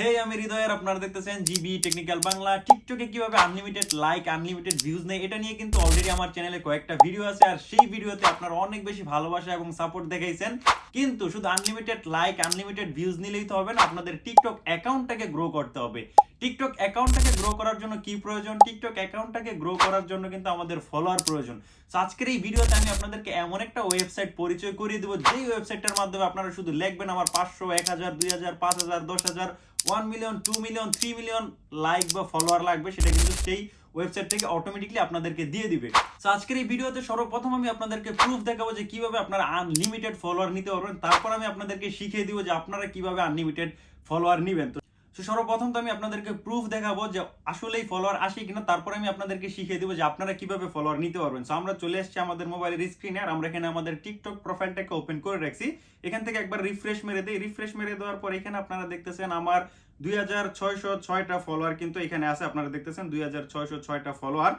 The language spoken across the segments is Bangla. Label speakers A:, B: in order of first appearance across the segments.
A: হে আমি হৃদয়ের, আপনারা দেখতেছেন জিবি টেকনিক্যাল বাংলা টিকটকে কীভাবে আনলিমিটেড লাইক আনলিমিটেড ভিউজ নেই এটা নিয়ে কিন্তু অলরেডি আমার চ্যানেলে কয়েকটা ভিডিও আছে, আর সেই ভিডিওতে আপনারা অনেক বেশি ভালোবাসা এবং সাপোর্ট দেখাইছেন। কিন্তু শুধু আনলিমিটেড লাইক আনলিমিটেড ভিউজ নিলেই তো হবে না, আপনাদের টিকটক অ্যাকাউন্টটাকে গ্রো করতে হবে। টিকটক অ্যাকাউন্টটাকে গ্রো করার জন্য কি প্রয়োজন? টিকটক অ্যাকাউন্টটাকে গ্রো করার জন্য কিন্তু আমাদের ফলোয়ার প্রয়োজন। So, আজকের এই ভিডিওতে আমি আপনাদেরকে এমন একটা ওয়েবসাইট পরিচয় করিয়ে দেবো, যেই ওয়েবসাইটটার মাধ্যমে আপনারা শুধু লিখবেন আমার পাঁচশো, এক হাজার, দুই হাজার, পাঁচ হাজার, দশ হাজার one million two million three million like বা ফলোয়ার লাগবে, সেটা কিন্তু সেই ওয়েবসাইট থেকে অটোমেটিকলি আপনাদেরকে দিয়ে দিবে। তো আজকের এই ভিডিওতে সর্বপ্রথম আমি আপনাদেরকে প্রুফ দেখাবো যে কীভাবে আপনারা আনলিমিটেড ফলোয়ার নিতে পারবেন। তারপর আমি আপনাদেরকে শিখিয়ে দিব যে আপনারা কীভাবে আনলিমিটেড ফলোয়ার নেবেন। তো তো সর্বপ্রথম তো আমি আপনাদেরকে প্রুফ দেখাবো যে আসলেই ফলোয়ার আসে কিনা, তারপরে আমি আপনাদেরকে শিখিয়ে দিব যে আপনারা কীভাবে ফলোয়ার নিতে পারবেন। সো আমরা চলে এসেছি আমাদের মোবাইলের স্ক্রিনে আর আমরা এখানে আমাদের টিকটক প্রোফাইলটাকে ওপেন করে রাখছি। এখান থেকে একবার রিফ্রেশ মেরে দিই। রিফ্রেশ মেরে দেওয়ার পর এখানে আপনারা দেখতেছেন আমার দুই হাজার ছয়শো ছয়টা ফলোয়ার কিন্তু এখানে আছে। আপনারা দেখতেছেন দুই হাজার ছয়শো ছয়টা ফলোয়ার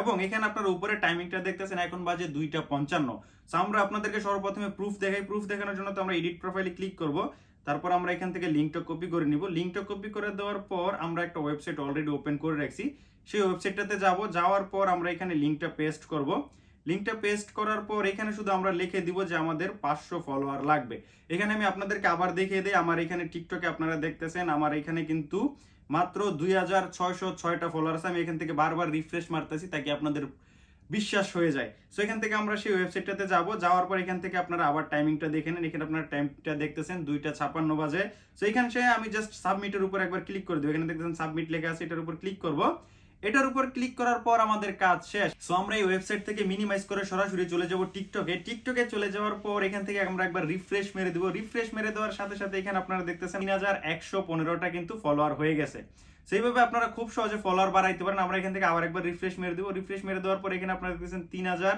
A: এবং এখানে আপনারা উপরে টাইমিংটা দেখতেছেন, এখন বাজে দুইটা পঞ্চান্ন। সো আমরা আপনাদেরকে সর্বপ্রথমে প্রুফ দেখাই। প্রুফ দেখানোর জন্য তো আমরা এডিট প্রোফাইলে ক্লিক করব। তারপর আমরা এখান থেকে লিঙ্কটা কপি করে নিব। লিঙ্কটা কপি করে দেওয়ার পর আমরা একটা ওয়েবসাইট অলরেডি ওপেন করে রাখছি। সেই ওয়েবসাইটটাতে যাব। যাওয়ার পর আমরা এখানে লিঙ্কটা পেস্ট করব। লিঙ্কটা পেস্ট করার পর এখানে শুধু আমরা লিখে দিব যে আমাদের পাঁচশো ফলোয়ার লাগবে। এখানে আমি আপনাদেরকে আবার দেখিয়ে দিই, আমার এখানে টিকটকে আপনারা দেখতেছেন, আমার এখানে কিন্তু মাত্র দুই হাজার ছয়শো ছয়টা ফলোয়ার আছে আমি এখান থেকে বারবার রিফ্রেশ মারতেছি, তাকে আপনাদের বিশ্বাস হয়ে যায়। সো এখান থেকে আমরা সেই ওয়েবসাইটটাতে যাব। যাওয়ার পর এখান থেকে আপনারা আবার টাইমিংটা দেখে নেন। এখানে আপনারা টাইমটা দেখতেছেন দুইটা ছাপান্ন বাজে। সো এখানে সে আমি জাস্ট সাবমিটের উপর একবার ক্লিক করে দেবো। এখানে দেখতেছেন সাবমিট লেখা আছে, এটার উপর ক্লিক করব। এটার উপর ক্লিক করার পর আমাদের কাজ শেষ। সো আমরা এই ওয়েবসাইট থেকে মিনিমাইজ করে সরাসরি চলে যাব টিকটকে টিকটকে চলে যাওয়ার পর এখান থেকে আমরা একবার রিফ্রেশ মেরে দেবো। রিফ্রেশ মেরে দেওয়ার সাথে সাথে এখানে আপনারা দেখতেছেন তিন হাজার একশো পনেরোটা কিন্তু ফলোয়ার হয়ে গেছে। সেইভাবে আপনারা খুব সহজে ফলোয়ার বাড়াইতে পারেন। আমরা এখান থেকে আবার একবার রিফ্রেশ মেরে দেবো। রিফ্রেশ মেরে দেওয়ার পর এখানে আপনারা দেখতেছেন তিন হাজার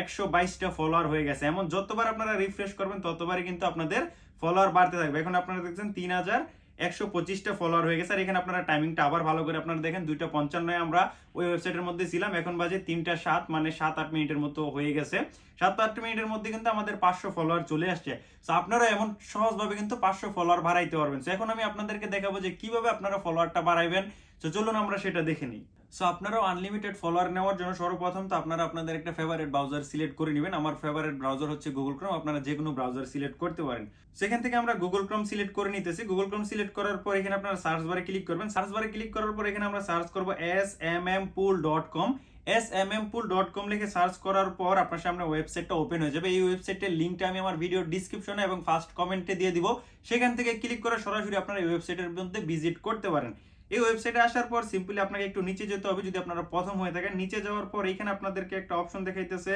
A: একশো বাইশটা ফলোয়ার হয়ে গেছে। এমন যতবার আপনারা রিফ্রেশ করবেন, ততবারই কিন্তু আপনাদের ফলোয়ার বাড়তে থাকবে। এখন আপনারা দেখছেন তিন হাজার একশো পঁচিশটা ফলোয়ার হয়ে গেছে। আর এখানে আপনারা টাইমিংটা আবার ভালো করে আপনারা দেখেন, দুইটা পঞ্চান্নয় আমরা ওই ওয়েবসাইটের মধ্যে ছিলাম। এখন বাজে তিনটা সাত মানে সাত আট মিনিটের মতো হয়ে গেছে। সাত আট মিনিটের মধ্যে কিন্তু আমাদের পাঁচশো ফলোয়ার চলে আসছে। সো আপনারা এমন সহজভাবে কিন্তু পাঁচশো ফলোয়ার বাড়াইতে পারবেন। সো এখন আমি আপনাদেরকে দেখাবো যে কীভাবে আপনারা ফলোয়ারটা বাড়াইবেন। তো চলুন আমরা সেটা দেখে নিই। সো আপনারাও আনলিমিটেড ফলোয়ার নেওয়ার জন্য সর্বপ্রথম তো আপনারা আপনাদের একটা ফেভারিট ব্রাউজার সিলেক্ট করে নেবেন। আমার ফেভারিট ব্রাউজার হচ্ছে গুগল ক্রোম আপনারা যে কোনো ব্রাউজার সিলেক্ট করতে পারেন। সেখান থেকে আমরা গুগল ক্রোম সিলেক্ট করে নিতেছি। গুগল ক্রোম সিলেক্ট করার পর এখানে আপনারা সার্চ বারে ক্লিক করবেন। সার্চ বারে ক্লিক করার পর এখানে আমরা সার্চ করব S M M pool dot com S M M pool dot com লিখে সার্চ করার পর আপনার সামনে ওয়েবসাইটটা ওপেন হয়ে যাবে। এই ওয়েবসাইটের লিঙ্কটা আমি আমার ভিডিও ডিসক্রিপশনে এবং ফার্স্ট কমেন্টে দিয়ে দিব। সেখান থেকে ক্লিক করে সরাসরি আপনারা এই ওয়েবসাইটের মধ্যে ভিজিট করতে পারেন। এই ওয়েবসাইটে আসার পর সিম্পলি আপনাকে একটু নিচে যেতে হবে। যদি আপনারা প্রথম হয়ে থাকেন, নিচে যাওয়ার পর এখানে আপনাদেরকে একটা অপশন দেখাইতেছে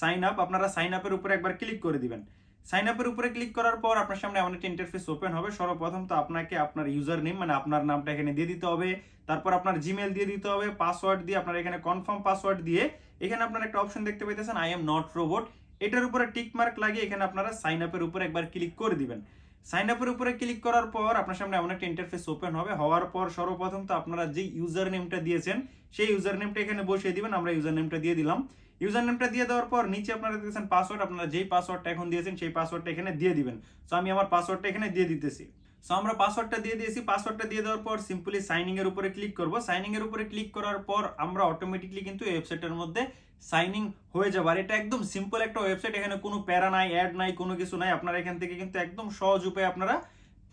A: সাইন আপ আপনারা সাইন আপের উপরে একবার ক্লিক করে দিবেন। সাইন আপের উপরে ক্লিক করার পর আপনার সামনে এমন একটা ইন্টারফেস ওপেন হবে। সর্বপ্রথম তো আপনাকে আপনার ইউজার নেম মানে আপনার নামটা এখানে দিয়ে দিতে হবে। তারপর আপনার জিমেল দিয়ে দিতে হবে। পাসওয়ার্ড দিয়ে আপনার এখানে কনফার্ম পাসওয়ার্ড দিয়ে এখানে আপনার একটা অপশন দেখতে পাইতেছেন আই এম নট রোবট এটার উপরে টিক মার্ক লাগিয়ে এখানে আপনারা সাইন আপের উপরে একবার ক্লিক করে দিবেন। সাইন আপের উপরে ক্লিক করার পর আপনার সামনে এমন একটা ইন্টারফেস ওপেন হবে। হওয়ার পর সর্বপ্রথম তো আপনারা যে ইউজার নেমটা দিয়েছেন, সেই ইউজার নেমটা এখানে বসিয়ে দিবেন, আমরা ইউজার নেমটা দিয়ে দিলাম। ইউজার নেমটা দিয়ে দেওয়ার পর নিচে আপনারা দিয়েছেন পাসওয়ার্ড আপনারা যেই পাসওয়ার্ডটা এখন দিয়েছেন, সেই পাসওয়ার্ডটা এখানে দিয়ে দিবেন। তো আমি আমার পাসওয়ার্ডটা এখানে দিয়ে দিতেছি। সো আমরা পাসওয়ার্ডটা দিয়ে দিয়েছি। পাসওয়ার্ডটা দিয়ে দেওয়ার পর সিম্পলি সাইনিং এর উপরে ক্লিক করব। সাইনিং এর উপরে ক্লিক করার পর আমরা অটোমেটিকলি কিন্তু ওয়েবসাইটের মধ্যে সাইনিং হয়ে যাবে। আর এটা একদম সিম্পল একটা ওয়েবসাইট এখানে কোনো প্যারা নাই অ্যাড নাই, কোনো কিছু নাই। আপনারা এখান থেকে কিন্তু একদম সহজ উপায়ে আপনারা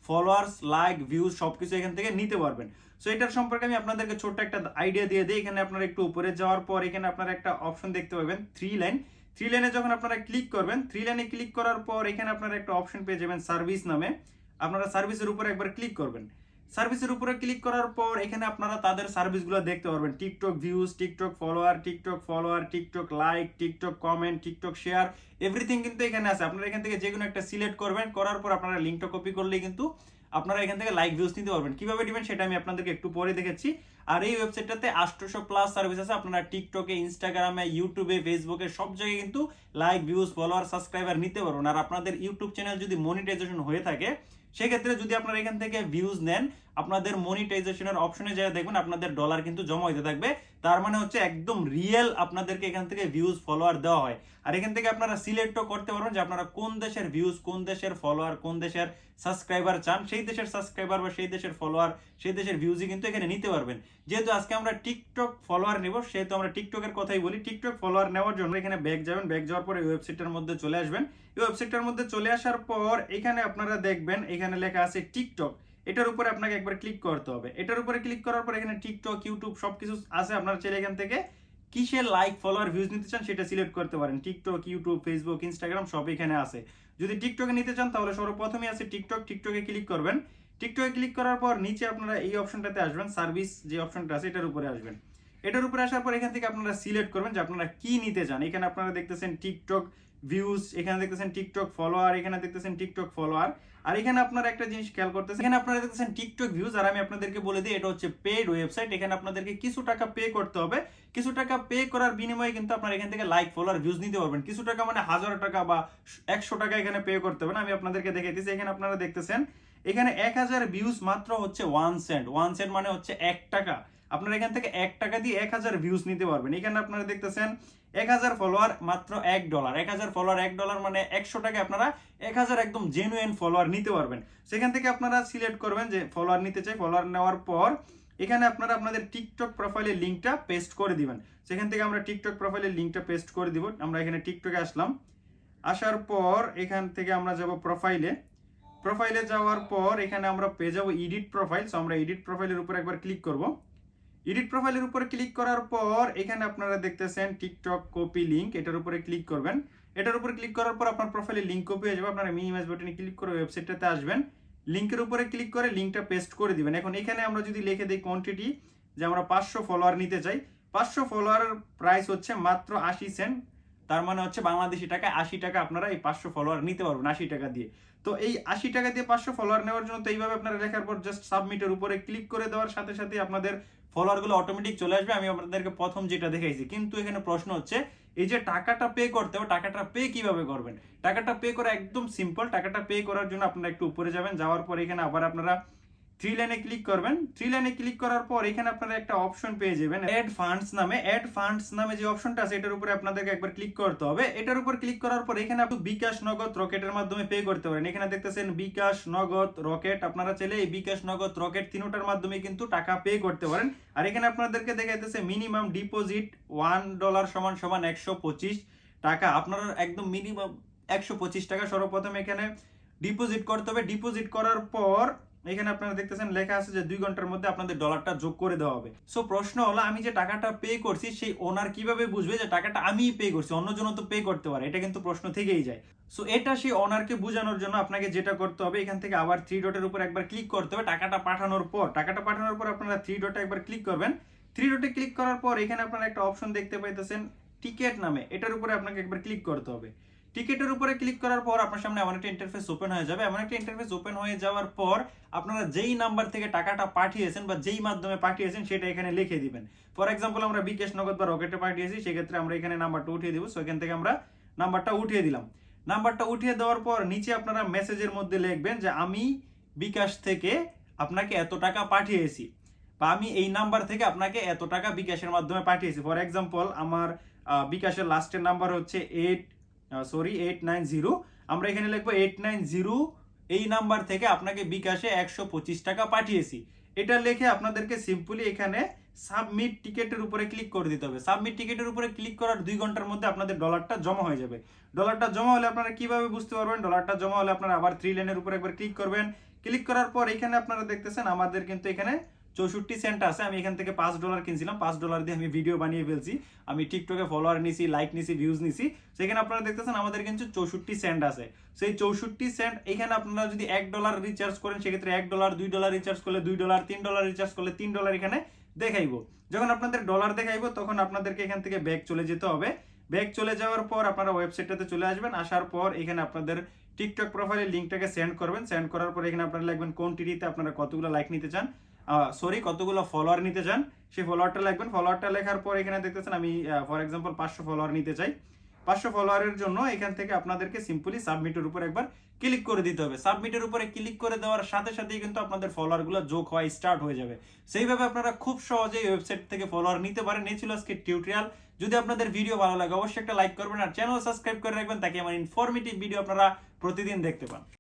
A: ফলোয়ার্স লাইক ভিউজ সবকিছু এখান থেকে নিতে পারবেন। সো এটার সম্পর্কে আমি আপনাদেরকে ছোট্ট একটা আইডিয়া দিয়ে দিই। এখানে আপনারা একটু উপরে যাওয়ার পর এখানে আপনারা একটা অপশন দেখতে পাবেন থ্রি লাইন থ্রি লাইনে যখন আপনারা ক্লিক করবেন থ্রি লাইনে ক্লিক করার পর এখানে আপনারা একটা অপশন পেয়ে যাবেন সার্ভিস নামে। আপনারা সার্ভিসের উপরে একবার ক্লিক করবেন। সার্ভিসের উপরে ক্লিক করার পর এখানে আপনারা তাদের সার্ভিসগুলো দেখতে পারবেন। TikTok views TikTok follower TikTok follower TikTok like TikTok comment TikTok share everything কিন্তু এখানে আছে। আপনারা এখান থেকে যে কোনো একটা সিলেক্ট করবেন। করার পর আপনারা লিঙ্কটা কপি করলেই কিন্তু আপনারা এখান থেকে লাইক ভিউজ নিতে পারবেন। কীভাবে দিবেন সেটা আমি আপনাদেরকে একটু পরে দেখেছি আর এই ওয়েবসাইটটাতে আটশোশো প্লাস সার্ভিস আছে। আপনারা টিকটকে ইনস্টাগ্রামে ইউটিউবে ফেসবুকে সব জায়গায় কিন্তু লাইক ভিউজ ফলোয়ার সাবস্ক্রাইবার নিতে পারবেন। আর আপনাদের ইউটিউব চ্যানেল যদি মনিটাইজেশন হয়ে থাকে, সেক্ষেত্রে যদি আপনারা এখান থেকে ভিউজ নেন, আপনাদের মনিটাইজেশনের অপশনে যা দেখবেন, আপনাদের ডলার কিন্তু জমা হইতে থাকবে। তার মানে হচ্ছে একদম রিয়েল আপনাদেরকে এখান থেকে ভিউজ ফলোয়ার দেওয়া হয়। আর এখান থেকে আপনারা সিলেক্টও করতে পারবেন যে আপনারা কোন দেশের ভিউজ কোন দেশের ফলোয়ার কোন দেশের সাবস্ক্রাইবার চান। সেই দেশের সাবস্ক্রাইবার বা সেই দেশের ফলোয়ার সেই দেশের ভিউজই কিন্তু এখানে নিতে পারবেন। যেহেতু আজকে আমরা টিকটক ফলোয়ার নিব, সেহেতু আমরা টিকটকের কথাই বলি। টিকটক ফলোয়ার নেওয়ার জন্য এখানে ব্যাক যাবেন। ব্যাক যাওয়ার পরে ওয়েবসাইটের মধ্যে চলে আসবেন। এই ওয়েবসাইটের মধ্যে চলে আসার পর এখানে আপনারা দেখবেন, এখানে লেখা আছে টিকটক। এটার উপরে আপনাকে একবার ক্লিক করতে হবে। এটার উপরে ক্লিক করার পর এখানে টিকটক ইউটিউব সবকিছু আছে। আপনারা চাইলে এখান থেকে কিসের লাইক ফলোয়ার ভিউজ নিতে চান সেটা সিলেক্ট করতে পারেন। টিকটক ইউটিউব ফেসবুক ইনস্টাগ্রাম সব এখানে আছে। যদি টিকটকে নিতে চান তাহলে সর্বপ্রথমে আছে টিকটক। টিকটকে ক্লিক করবেন। টিকটকে ক্লিক করার পর নিচে আপনারা এই অপশনটাতে আসবেন, সার্ভিস যে অপশনটা আছে এটার উপরে আসবেন। এটার উপরে আসার পর এখান থেকে আপনারা সিলেক্ট করবেন যে আপনারা কি নিতে চান। এখানে আপনারা দেখতেছেন টিকটক ভিউজ, এখানে দেখতেছেন টিকটক ফলোয়ার, এখানে দেখতেছেন টিকটক ফলোয়ার, আর এখানে আপনারা একটা জিনিস খেয়াল করতেছেন, এখানে আপনারা দেখতেছেন টিকটক ভিউজ, আর আমি আপনাদেরকে বলে দিই, এটা হচ্ছে পেড ওয়েবসাইট এখানে আপনাদেরকে কিছু টাকা পে করতে হবে। কিছু টাকা পে করার বিনিময়ে কিন্তু আপনারা এখান থেকে লাইক ফলোয়ার ভিউজ নিতে পারবেন। কিছু টাকা মানে হাজার টাকা বা একশো টাকা এখানে পে করতে হবে না, আমি আপনাদেরকে দেখে দিচ্ছি এখানে আপনারা দেখতেছেন এখানে এক হাজার ভিউজ মাত্র হচ্ছে ওয়ান সেন্ট ওয়ান সেন্ট মানে হচ্ছে এক টাকা। আপনারা এখান থেকে এক টাকা দিয়ে এক হাজার ভিউজ নিতে পারবেন। এখানে আপনারা দেখতেছেন এক হাজার ফলোয়ার মাত্র এক ডলার এক হাজার ফলোয়ার এক ডলার মানে একশো টাকা আপনারা এক হাজার একদম জেনুইন ফলোয়ার নিতে পারবেন। সেখান থেকে আপনারা সিলেক্ট করবেন যে ফলোয়ার নিতে চাই। ফলোয়ার নেওয়ার পর এখানে আপনারা আপনাদের টিকটক প্রোফাইলের লিঙ্কটা পেস্ট করে দিবেন। সেখান থেকে আমরা টিকটক প্রোফাইলের লিঙ্কটা পেস্ট করে দিব। আমরা এখানে টিকটকে আসলাম। আসার পর এখান থেকে আমরা যাব প্রোফাইলে প্রোফাইলে যাওয়ার পর এখানে আমরা পেয়ে যাব এডিট প্রোফাইল সো আমরা এডিট প্রোফাইলের উপর একবার ক্লিক করব। এডিট প্রোফাইলের উপরে ক্লিক করার পর এখানে আপনারা দেখতেছেন টিকটক কপি লিঙ্ক এটার উপরে ক্লিক করবেন। এটার উপরে ক্লিক করার পর আপনার প্রোফাইলে লিঙ্ক কপি হয়ে যাবে, আপনারা মিনিমাইজ বাটনে ক্লিক করে ওয়েবসাইটটাতে আসবেন। লিঙ্কের উপরে ক্লিক করে লিঙ্কটা পেস্ট করে দিবেন। এখন এখানে আমরা যদি লিখে দিই কোয়ান্টিটি যে আমরা পাঁচশো ফলোয়ার নিতে চাই, পাঁচশো ফলোয়ারের প্রাইস হচ্ছে মাত্র আশি সেন্ট তার মানে হচ্ছে বাংলাদেশি টাকায় আশি টাকা আপনারা এই পাঁচশো ফলোয়ার নিতে পারবেন, আশি টাকা দিয়ে। তো এই আশি টাকা দিয়ে পাঁচশো ফলোয়ার নেওয়ার জন্য তো এইভাবে আপনারা লেখার পর জাস্ট সাবমিটের উপরে ক্লিক করে দেওয়ার সাথে সাথে আপনাদের ফলোয়ারগুলো অটোমেটিক চলে আসবে। আমি আপনাদেরকে প্রথম যেটা দেখাইছি, কিন্তু এখানে প্রশ্ন হচ্ছে, এই যে টাকাটা পে করতে হবে, টাকাটা পে কীভাবে করবেন? টাকাটা পে করা একদম সিম্পল টাকাটা পে করার জন্য আপনারা একটু উপরে যাবেন, যাওয়ার পর এখানে আবার আপনারা থ্রি লাইনে ক্লিক করবেন। থ্রি লাইনে ক্লিক করার পর এখানে আপনারা একটা অপশন পেয়ে যাবেন অ্যাড ফান্ডস নামে। অ্যাড ফান্ডস নামে যে অপশনটা আছে, এটার উপরে আপনাদেরকে একবার ক্লিক করতে হবে। এটার উপর ক্লিক করার পর এখানে আপনি বিকাশ নগদ রকেটের মাধ্যমে পে করতে পারেন। এখানে দেখতেছেন বিকাশ নগদ রকেট। আপনারা চাইলে এই বিকাশ নগদ রকেট তিনোটার মাধ্যমে কিন্তু টাকা পে করতে পারেন। আর এখানে আপনাদেরকে দেখাইতেছে মিনিমাম ডিপোজিট ওয়ান ডলার সমান সমান একশো পঁচিশ টাকা। আপনারা একদম মিনিমাম একশো পঁচিশ টাকা সর্বপ্রথম এখানে ডিপোজিট করতে হবে। ডিপোজিট করার পর এখানে আপনারা দেখতেছেন, লেখা আছে যে দুই ঘণ্টার মধ্যে আপনাদের ডলারটা যোগ করে দেওয়া হবে। সো প্রশ্ন হলো, আমি যে টাকাটা পে করছি, সেই ওনার কীভাবে বুঝবে যে টাকাটা আমিই পে করছি? অন্যজন তো পে করতে পারে। এটা কিন্তু প্রশ্ন থেকেই যায়। সো এটা সেই ওনারকে বোঝানোর জন্য আপনাকে যেটা করতে হবে, এখান থেকে আবার থ্রি ডটের উপর একবার ক্লিক করতে হবে। টাকাটা পাঠানোর পর, টাকাটা পাঠানোর পর আপনারা থ্রি ডটে একবার ক্লিক করবেন। থ্রি ডটে ক্লিক করার পর, এখানে আপনারা একটা অপশন দেখতে পাইতেছেন টিকেট নামে। এটার উপরে আপনাকে একবার ক্লিক করতে হবে। টিকেটের উপরে ক্লিক করার পর আপনার সামনে এমন একটা ইন্টারফেস ওপেন হয়ে যাবে। এমন একটা ইন্টারফেস ওপেন হয়ে যাওয়ার পর আপনারা যেই নাম্বার থেকে টাকাটা পাঠিয়েছেন বা যেই মাধ্যমে পাঠিয়েছেন সেটা এখানে লিখে দিবেন। ফর এক্সাম্পল আমরা বিকেশ নগদ বা রকেটে পাঠিয়েছি, সেক্ষেত্রে আমরা এখানে নাম্বারটা উঠিয়ে দিব। সো এখান থেকে আমরা নাম্বারটা উঠিয়ে দিলাম। নাম্বারটা উঠিয়ে দেওয়ার পর নিচে আপনারা মেসেজের মধ্যে লিখবেন যে, আমি বিকাশ থেকে আপনাকে এত টাকা পাঠিয়েছি বা আমি এই নাম্বার থেকে আপনাকে এত টাকা বিকাশের মাধ্যমে পাঠিয়েছি। ফর এক্সাম্পল আমার বিকাশের লাস্টের নাম্বার হচ্ছে eight sorry eight nine zero আমরা এখানে লিখব এইট নাইন জিরো এই নাম্বার থেকে আপনাকে বিকাশে একশো পঁচিশ টাকা পাঠিয়েছি। এটা লিখে আপনাদেরকে সিম্পলি এখানে সাবমিট টিকেটের উপরে ক্লিক করে দিতে হবে। সাবমিট টিকেটের উপরে ক্লিক করার দুই ঘণ্টার মধ্যে আপনাদের ডলারটা জমা হয়ে যাবে। ডলারটা জমা হলে আপনারা কীভাবে বুঝতে পারবেন? ডলারটা জমা হলে আপনারা আবার থ্রি লাইনের উপরে একবার ক্লিক করবেন। ক্লিক করার পর এখানে আপনারা দেখতেছেন আমাদের কিন্তু এখানে চৌষট্টি সেন্ট আছে, আমি এখান থেকে পাঁচ ডলার কিনছিলাম, পাঁচ ডলার দিয়ে আমি ভিডিও বানিয়ে ফেলছি। আমি টিকটকে ফলোয়ার নিছি লাইক নিছি ভিউজ নিছি। সেখানে আপনারা দেখতেছেন আমাদের কিন্তু চৌষট্টি সেন্ট আছে। সেই চৌষট্টি সেন্ট এখানে আপনারা যদি এক ডলার রিচার্জ করেন, সেক্ষেত্রে এক ডলার দুই ডলার রিচার্জ করলে দুই ডলার তিন ডলার রিচার্জ করলে তিন ডলার এখানে দেখাইবো। যখন আপনাদের ডলার দেখাইবো, তখন আপনাদেরকে এখান থেকে ব্যাগ চলে যেতে হবে। ব্যাগ চলে যাওয়ার পর আপনারা ওয়েবসাইটটাতে চলে আসবেন, আসার পর এখানে আপনাদের টিকটক প্রোফাইলের লিঙ্কটাকে সেন্ড করবেন। সেন্ড করার পর এখানে আপনারা লিখবেন কোনটিতে আপনারা কতগুলো লাইক নিতে চান। সরি কতগুলো ফলোয়ার নিতে চান? সেই ফলোয়ারটা লিখবেন ফলোয়ারটা লেখার পর এখানে দেখতেছেন আমি ফর এক্সাম্পল পাঁচশো ফলোয়ার নিতে চাই। পাঁচশো ফলোয়ারের জন্য এখান থেকে আপনাদেরকে সিম্পলি সাবমিটের উপর একবার ক্লিক করে দিতে হবে। সাবমিটের উপরে ক্লিক করে দেওয়ার সাথে সাথেই কিন্তু আপনাদের ফলোয়ারগুলো যোগ হওয়া স্টার্ট হয়ে যাবে। সেইভাবে আপনারা খুব সহজেই ওয়েবসাইট থেকে ফলোয়ার নিতে পারেন। এই ছিল আজকে টিউটোরিয়াল যদি আপনাদের ভিডিও ভালো লাগে, অবশ্যই একটা লাইক করবেন আর চ্যানেল সাবস্ক্রাইব করে রাখবেন। তাকে আমার ইনফরমেটিভ ভিডিও আপনারা প্রতিদিন দেখতে পান।